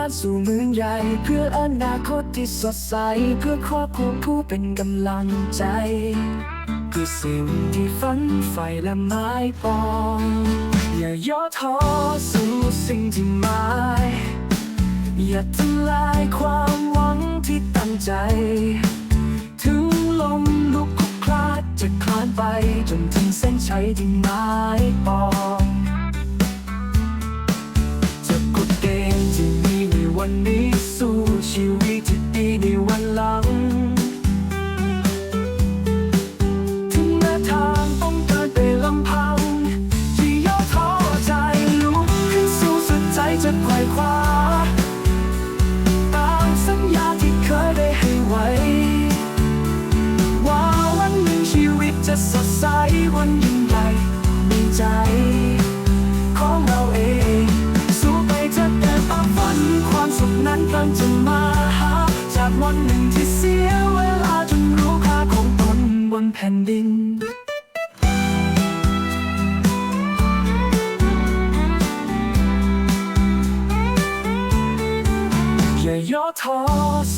านสู่เมืองใหญ่ เพื่ออนาคตที่สดใส เพื่อครอบครัวผู้เป็นกำลังใจ คือสิ่งที่ฝันใฝ่และหมายปอง อย่าย่อท้อสู่สิ่งที่หมายอย่าทำลายความหวังที่ตั้งใจ ถึงลมลุกคลุกคลาดจะคลานไป จนถึงเส้นชัยที่หมายปอง จะไขว่คว้าตามสัญญาที่เคยได้ให้ไว้ ว่าวันหนึ่งชีวิตจะสดใสวันยิ่งใหญ่ในใจ ของเราเอง สู้ไปจะเดินตามฝัน ความสุขนั้นกำลังจะมาหา จากวันหนึ่งที่เสียเวลาจนรู้ค่าของตนบนแผ่นดิน ท้อ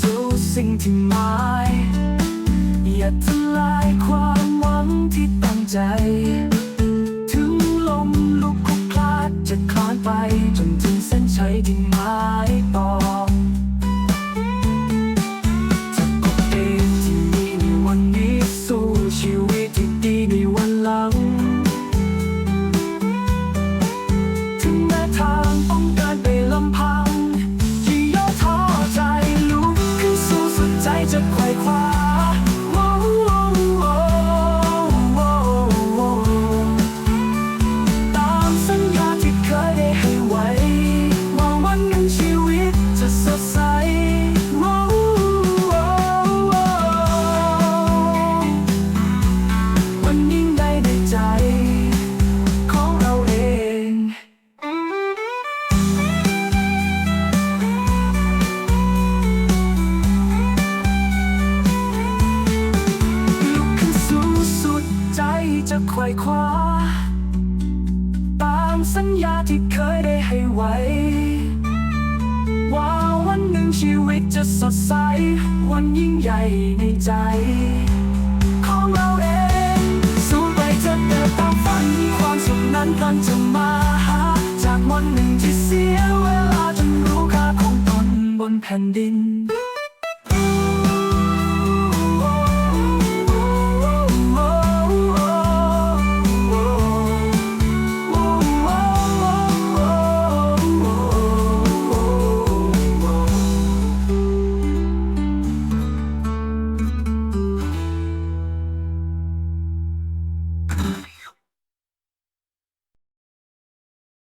สู่สิ่งที่หมาย อย่าทำลายความหวังที่ตั้งใจ ถึงลมลุกคลุกคลาดจะคลานไป จนถึงเส้นชัยที่หมายปอ จะไขว่คว้า ตามสัญญาที่เคยได้ให้ไว้ ว่าวันหนึ่งชีวิตจะสดใส วันยิ่งใหญ่ในใจ ของเราเองสู้ไปจะเดินตามฝัน ความสุขนั้นกำลังจะมาหา จากวันหนึ่งที่เสียเวลาจนรู้ค่าของตนบนแผ่นดิน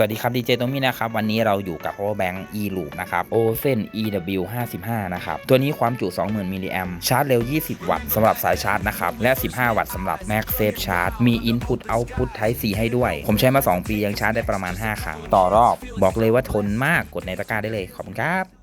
สวัสดีครับดีเจตมี่นะครับ วันนี้เราอยู่กับ power bank e loop นะครับ ozen ew 55นะครับ ตัวนี้ความจุ 20,000 มิลลิแอมชาร์จเร็ว 20 วัตต์สำหรับสายชาร์จนะครับ และ 15 วัตต์สำหรับ Max Safe Charge มี Input Output Type C ให้ด้วย ผมใช้มา 2 ปียังชาร์จได้ประมาณ 5 ครั้ง ต่อรอบ บอกเลยว่าทนมากกดในตะกร้าได้เลย ขอบคุณครับ